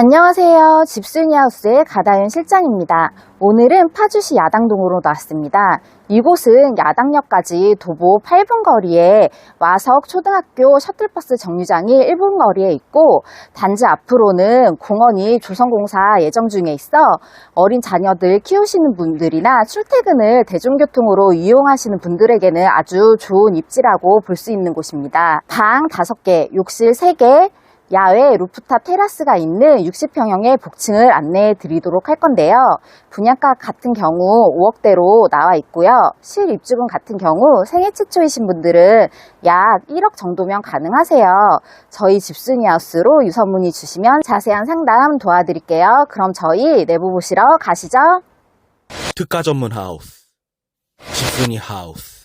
안녕하세요. 집순이하우스의 가다윤 실장입니다. 오늘은 파주시 야당동으로 나왔습니다. 이곳은 야당역까지 도보 8분 거리에 와석 초등학교 셔틀버스 정류장이 1분 거리에 있고 단지 앞으로는 공원이 조성공사 예정 중에 있어 어린 자녀들 키우시는 분들이나 출퇴근을 대중교통으로 이용하시는 분들에게는 아주 좋은 입지라고 볼 수 있는 곳입니다. 방 5개, 욕실 3개, 야외 루프탑 테라스가 있는 60평형의 복층을 안내해 드리도록 할 건데요. 분양가 같은 경우 5억대로 나와 있고요. 실입주금 같은 경우 생애 최초이신 분들은 약 1억 정도면 가능하세요. 저희 집순이 하우스로 유선 문의 주시면 자세한 상담 도와드릴게요. 그럼 저희 내부 보시러 가시죠. 특가 전문 하우스 집순이 하우스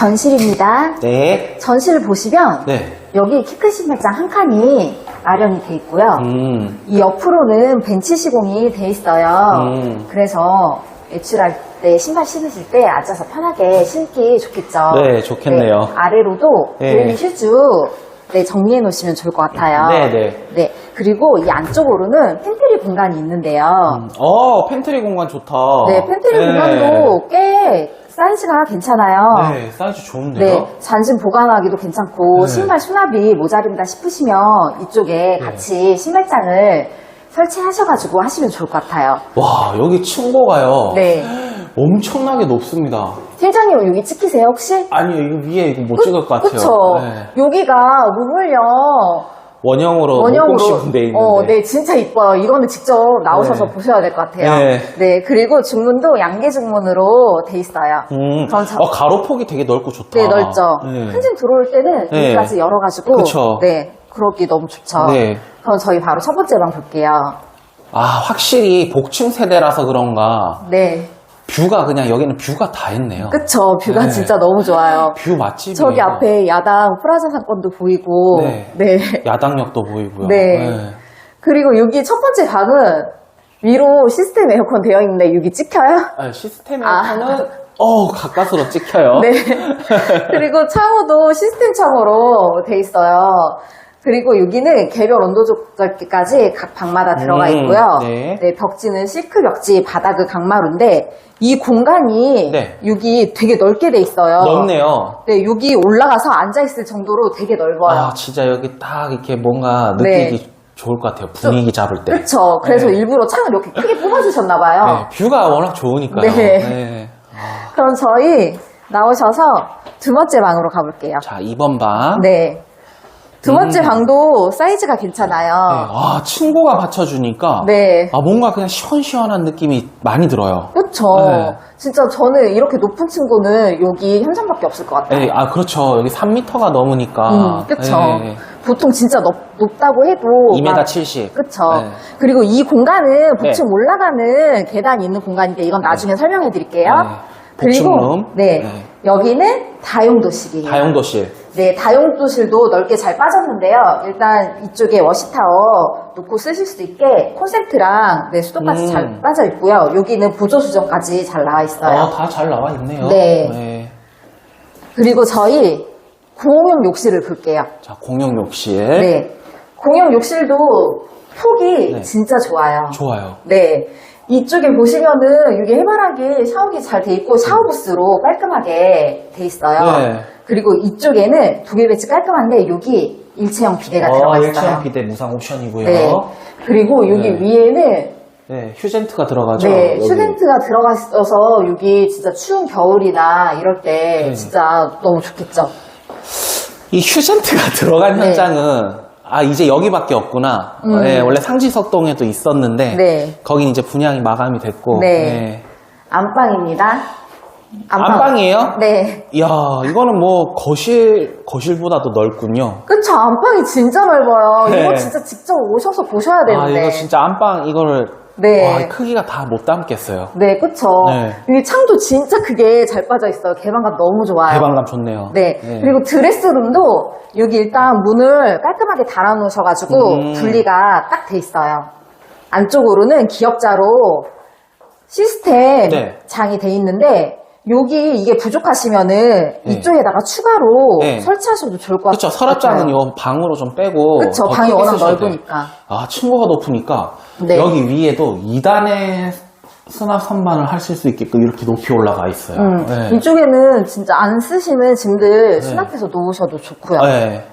전실입니다. 네. 전실을 보시면 네. 여기 키크신 매장 한 칸이 마련이 돼 있고요. 음. 이 옆으로는 벤치 시공이 돼 있어요. 음. 그래서 외출할 때 신발 신으실 때 앉아서 편하게 신기 좋겠죠. 네, 좋겠네요. 네, 아래로도 네. 베이비 슈즈 네, 정리해 놓으시면 좋을 것 같아요. 네, 네. 네, 그리고 이 안쪽으로는 팬트리 공간이 있는데요. 어, 팬트리 공간 좋다. 네, 팬트리 네. 공간도 꽤 사이즈가 괜찮아요. 네, 사이즈 좋은데요? 네, 잔심 보관하기도 괜찮고 네. 신발 수납이 모자른다 싶으시면 이쪽에 같이 신발장을 설치하셔가지고 하시면 좋을 것 같아요. 와, 여기 층고가요. 네. 엄청나게 높습니다. 팀장님 여기 찍히세요 혹시? 아니요, 이거 위에 이거 못 찍을 것 같아요. 그쵸. 네. 여기가 문물요 원형으로 원형으로. 목공식으로 돼 있는데. 어, 네, 진짜 이뻐요. 이거는 직접 나오셔서 네. 보셔야 될 것 같아요. 네. 네, 그리고 중문도 양계 중문으로 돼 있어요. 음. 저- 어, 가로폭이 되게 넓고 좋다. 네, 넓죠. 네. 한집 들어올 때는 네. 여기까지 열어가지고 그쵸. 네, 그러기 너무 좋죠. 네. 그럼 저희 바로 첫 번째 방 볼게요. 아, 확실히 복층 세대라서 그런가 네, 뷰가 그냥 여기는 뷰가 다 있네요. 그쵸. 뷰가 네. 진짜 너무 좋아요. 뷰 맛집이에요. 저기 앞에 야당 프라자 상권도 보이고, 네. 네. 야당역도 보이고요. 네. 그리고 여기 첫 번째 방은 위로 시스템 에어컨 되어 있는데 여기 찍혀요? 아, 시스템 아. 에어컨은 어 가까스로 찍혀요. 네. 그리고 창호도 시스템 창호로 돼 있어요. 그리고 여기는 개별 온도 조절기까지 각 방마다 들어가 음, 있고요. 네. 벽지는 실크 벽지, 바닥은 강마루인데 이 공간이 네. 여기 되게 넓게 돼 있어요. 넓네요. 네, 여기 올라가서 앉아 있을 정도로 되게 넓어요. 아 진짜 여기 딱 이렇게 뭔가 네. 느끼기 좋을 것 같아요. 분위기 잡을 때. 그렇죠. 그래서 네. 일부러 창을 이렇게 크게 뽑아주셨나 봐요. 네, 뷰가 워낙 좋으니까요. 네. 네. 그럼 저희 나오셔서 두 번째 방으로 가볼게요. 자 2번 방. 네. 두 번째 음. 방도 사이즈가 괜찮아요. 아 층고가 받쳐주니까. 네. 아 뭔가 그냥 시원시원한 느낌이 많이 들어요. 그쵸. 네. 진짜 저는 이렇게 높은 층고는 여기 현장밖에 없을 것 같아요. 네, 아 그렇죠. 여기 3m가 넘으니까. 음, 그쵸. 네. 보통 진짜 높, 높다고 해도. 2m 막- 70. 그쵸. 네. 그리고 이 공간은 네. 복층 올라가는 계단이 있는 공간인데 이건 나중에 설명해 드릴게요. 네. 복층룸. 네. 네. 여기는 다용도실이에요. 다용도실. 네, 다용도실도 넓게 잘 빠졌는데요. 일단 이쪽에 워시타워 놓고 쓰실 수 있게 콘센트랑 네, 수도까지 음. 잘 빠져 있고요. 여기는 보조 수정까지 잘 나와 있어요. 아, 다 잘 나와 있네요. 네. 그리고 저희 공용 욕실을 볼게요. 자, 공용 욕실. 네. 공용 욕실도 폭이 네. 진짜 좋아요. 좋아요. 네. 이쪽에 보시면은 이게 해바라기 샤워기 잘 돼 있고 샤워부스로 깔끔하게 돼 있어요. 네. 그리고 이쪽에는 독일 배치 깔끔한데 여기 일체형 비대가 들어가 있어요. 아, 일체형 비대 무상 옵션이고요. 네. 그리고 여기 네. 위에는 네, 휴젠트가 들어가죠. 네, 여기. 슈덴트가 들어가 있어서 여기 진짜 추운 겨울이나 이럴 때 네. 진짜 너무 좋겠죠. 이 휴젠트가 들어간 네. 현장은 아 이제 여기밖에 없구나. 음. 네, 원래 상지석동에도 있었는데 네. 거긴 이제 분양이 마감이 됐고. 네. 안방입니다. 안방이에요? 네. 이야 이거는 뭐 거실 거실보다도 넓군요. 그쵸, 안방이 진짜 넓어요. 네. 이거 진짜 직접 오셔서 보셔야 아 되는데. 이거 진짜 안방 이거를 네. 와, 이 크기가 다 못 담겠어요. 네, 그쵸. 네. 이 창도 진짜 크게 잘 빠져 있어요. 개방감 너무 좋아요. 개방감 좋네요. 네. 그리고 드레스룸도 여기 일단 문을 깔끔하게 달아놓으셔가지고 음. 분리가 딱 돼 있어요. 안쪽으로는 기역자로 시스템 네. 장이 돼 있는데 여기 이게 부족하시면은 이쪽에다가 추가로 네. 설치하셔도 좋을 것 그렇죠. 같아요. 서랍장은 요 방으로 좀 빼고. 더 방이 크게 워낙 돼요. 넓으니까. 아, 층고가 높으니까 네. 여기 위에도 2단의 수납 선반을 하실 수 있게끔 이렇게 높이 올라가 있어요. 음, 네. 이쪽에는 진짜 안 쓰시는 짐들 수납해서 놓으셔도 좋고요. 네.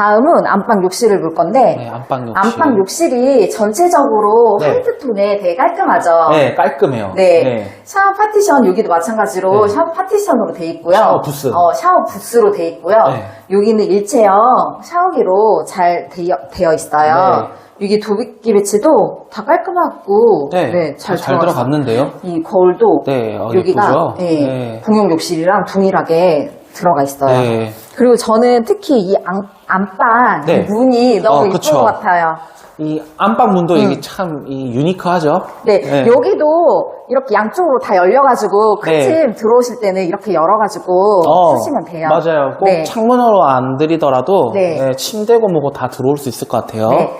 다음은 안방 욕실을 볼 건데 네, 안방 욕실. 안방 욕실이 전체적으로 네. 화이트톤에 되게 깔끔하죠. 네, 깔끔해요. 네. 샤워 파티션 여기도 마찬가지로 네. 샤워 파티션으로 돼 있고요. 샤워 부스. 어, 샤워 부스로 돼 있고요. 네. 여기는 일체형 샤워기로 잘 되어, 되어 있어요. 여기 도빗기 배치도 다 깔끔하고 네. 네, 잘, 잘 들어갔어요. 들어갔는데요. 이 거울도 네, 어, 여기가 예쁘죠? 예, 네. 공용 욕실이랑 동일하게 들어가 있어요. 네. 그리고 저는 특히 이 안, 안방 네. 이 문이 너무 어, 그쵸. 것 같아요. 이 안방 문도 이게 참 이 유니크하죠? 음. 네, 여기도 이렇게 양쪽으로 다 열려가지고 큰 네. 짐 들어오실 때는 이렇게 열어가지고 어, 쓰시면 돼요. 맞아요. 꼭 네. 창문으로 안 들이더라도 네. 네, 침대고 뭐고 다 들어올 수 있을 것 같아요. 네.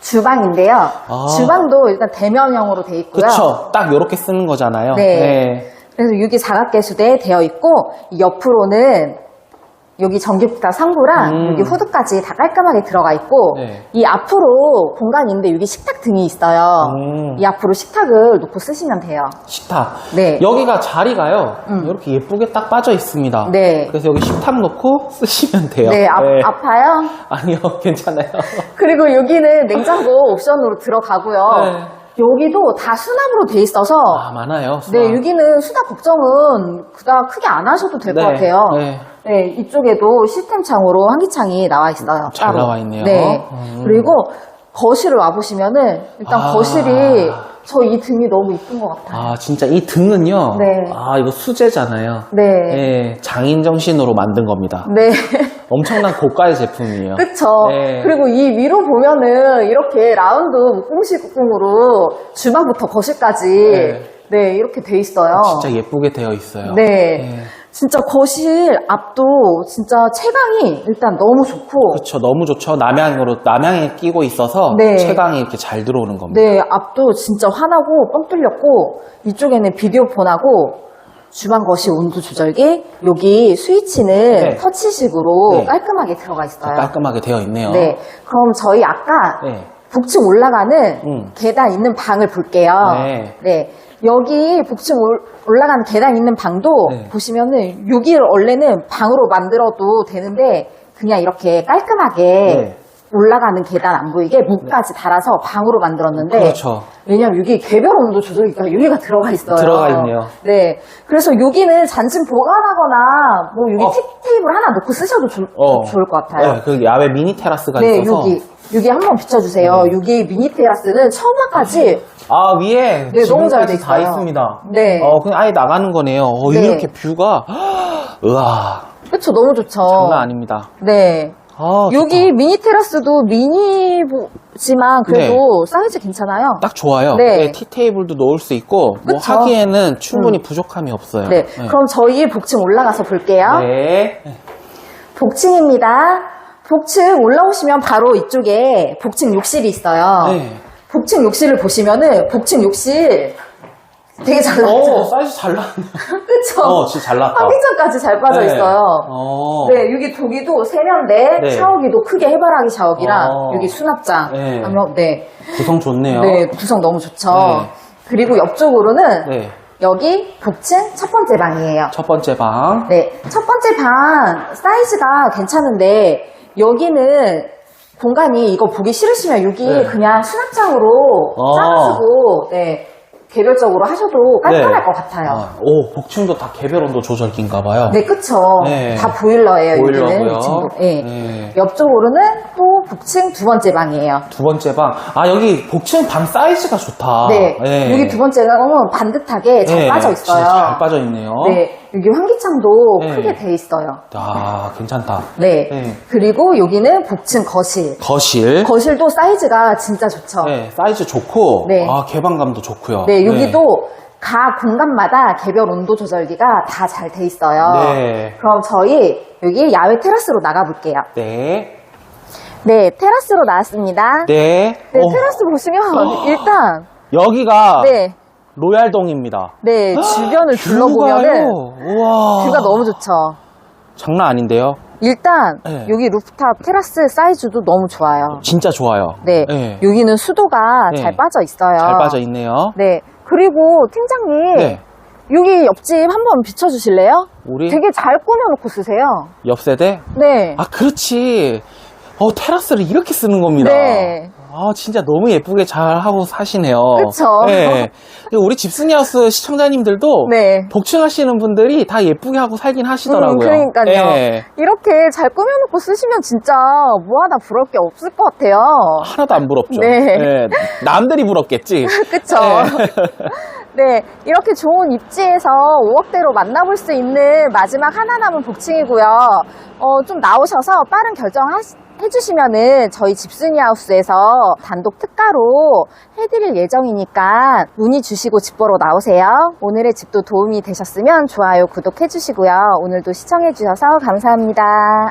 주방인데요. 아. 주방도 일단 대면형으로 돼 있고요. 그쵸. 딱 요렇게 쓰는 거잖아요. 네. 그래서 여기 사각개수대에 되어 있고 이 옆으로는 여기 전기부터 상부랑 음. 여기 후드까지 다 깔끔하게 들어가 있고 네. 이 앞으로 공간이 있는데 여기 식탁 등이 있어요. 음. 이 앞으로 식탁을 놓고 쓰시면 돼요. 식탁. 네. 여기가 자리가요. 음. 이렇게 예쁘게 딱 빠져 있습니다. 네. 그래서 여기 식탁 놓고 쓰시면 돼요. 네, 아, 아파요? 아니요, 괜찮아요. 그리고 여기는 냉장고 옵션으로 들어가고요. 네. 여기도 다 수납으로 돼 있어서 아, 많아요. 네, 수납. 여기는 수납 걱정은 그닥 크게 안 하셔도 될 것 네, 같아요. 네. 네, 이쪽에도 시스템 창으로 환기창이 나와 있어요. 잘 따로. 나와 있네요. 네. 음. 그리고 거실을 와 보시면은 일단 아. 거실이 저 이 등이 너무 이쁜 것 같아요. 아, 진짜 이 등은요. 네. 아, 이거 수제잖아요. 네. 네, 장인 정신으로 만든 겁니다. 네. 엄청난 고가의 제품이에요. 그쵸. 네. 그리고 이 위로 보면은 이렇게 라운드 목공식으로 주방부터 거실까지 네. 네, 이렇게 돼 있어요. 진짜 예쁘게 되어 있어요. 네. 진짜 거실 앞도 진짜 채광이 일단 너무 좋고 그렇죠. 너무 좋죠. 남향으로 남향에 끼고 있어서 네. 채광이 이렇게 잘 들어오는 겁니다. 네, 앞도 진짜 환하고 뻥 뚫렸고 이쪽에는 비디오 폰하고 주방 거실 온도 조절기 여기 스위치는 네. 터치식으로 네. 깔끔하게 들어가 있어요. 깔끔하게 되어 있네요. 네, 그럼 저희 아까 네. 북층 올라가는 음. 계단 있는 방을 볼게요. 네. 네. 여기 올- 올라가는 계단 있는 방도 네. 보시면은 여기를 원래는 방으로 만들어도 되는데 그냥 이렇게 깔끔하게 네. 올라가는 계단 안 보이게 문까지 달아서 방으로 만들었는데 그렇죠. 왜냐면 여기 개별 온도 조절기가 여기가 들어가 있어요. 들어가 있네요. 네. 그래서 여기는 잔짐 보관하거나 뭐 여기 어. 티 테이블 하나 놓고 쓰셔도 좋, 어. 좋을 것 같아요. 네, 그 야외 미니 테라스가 네, 있어서 여기. 여기 한번 비춰주세요. 네. 여기 미니 테라스는 처음까지 아 위에 네, 너무 잘 지붕까지 돼다 있어요. 있습니다. 네. 어 그냥 아예 나가는 거네요. 어, 네. 이렇게 뷰가 우와 그쵸 너무 좋죠. 장난 아닙니다. 네. 아, 여기 미니 테라스도 미니지만 그래도 사이즈 괜찮아요. 좋다. 딱 좋아요. 네. 네, 티 테이블도 놓을 수 있고 뭐 그쵸? 하기에는 충분히 부족함이 없어요. 네. 그럼 저희 복층 올라가서 볼게요. 네. 복층입니다. 복층 올라오시면 바로 이쪽에 복층 욕실이 있어요. 네. 복층 욕실을 보시면은 복층 욕실 되게 잘오 나왔죠. 사이즈 잘 나왔네. 그쵸? 어 진짜 잘 나왔다. 환기장까지 잘 빠져 네. 있어요. 어. 네, 여기 독이도 세면대, 네. 샤워기도 크게 해바라기 샤워기랑 어. 여기 수납장. 네. 하면 네, 구성 좋네요. 네 구성 너무 좋죠. 네. 그리고 옆쪽으로는 네. 여기 복층 첫 번째 방이에요. 첫 번째 방. 네, 첫 번째 방 사이즈가 괜찮은데 여기는 공간이 이거 보기 싫으시면 여기 네. 그냥 수납장으로 어. 짜가지고 네 개별적으로 하셔도 깔끔할 것 같아요. 아, 오 복층도 다 개별 온도 조절기인가 봐요. 네, 그쵸. 네. 다 보일러예요, 여기는. 보일러고요. 이 친구. 네. 네. 옆쪽으로는 또 북층 두 번째 방이에요. 두 번째 방. 아 여기 복층 방 사이즈가 좋다. 네. 여기 두 번째가 너무 반듯하게 잘 네, 빠져 있어요. 진짜 잘 빠져 있네요. 네. 여기 환기창도 네. 크게 돼 있어요. 아 괜찮다. 네. 네. 그리고 여기는 북층 거실. 거실. 거실도 사이즈가 진짜 좋죠. 네, 사이즈 좋고, 네. 아, 개방감도 좋고요. 네, 여기도 각 공간마다 개별 온도 조절기가 다 잘 돼 있어요. 네. 그럼 저희 여기 야외 테라스로 나가 볼게요. 네. 네, 테라스로 나왔습니다. 네. 네, 어, 테라스 보시면 일단 여기가 네, 로얄동입니다. 네, 주변을 둘러보면은 우와. 뷰가 너무 좋죠. 장난 아닌데요? 일단 네. 여기 루프탑 테라스 사이즈도 너무 좋아요. 진짜 좋아요. 네, 네. 여기는 수도가 네. 잘 빠져 있어요. 잘 빠져 있네요. 네, 그리고 팀장님 네. 여기 옆집 한번 비춰주실래요? 우리 되게 잘 꾸며놓고 쓰세요. 옆 세대? 네, 아, 그렇지. 어, 테라스를 이렇게 쓰는 겁니다. 네. 아, 진짜 너무 예쁘게 잘 하고 사시네요. 그쵸. 네. 우리 집순이 하우스 시청자님들도 네. 복층하시는 분들이 다 예쁘게 하고 살긴 하시더라고요. 음, 그러니까요. 네. 이렇게 잘 꾸며놓고 쓰시면 진짜 뭐 하나 부러울 게 없을 것 같아요. 하나도 안 부럽죠. 네. 남들이 부럽겠지. 그쵸? 네. 네, 이렇게 좋은 입지에서 5억대로 만나볼 수 있는 마지막 하나 남은 복층이고요. 어, 좀 나오셔서 빠른 결정 해주시면은 저희 집순이 하우스에서 단독 특가로 해드릴 예정이니까 문의 주시고 집 보러 나오세요. 오늘의 집도 도움이 되셨으면 좋아요, 구독해주시고요. 오늘도 시청해주셔서 감사합니다.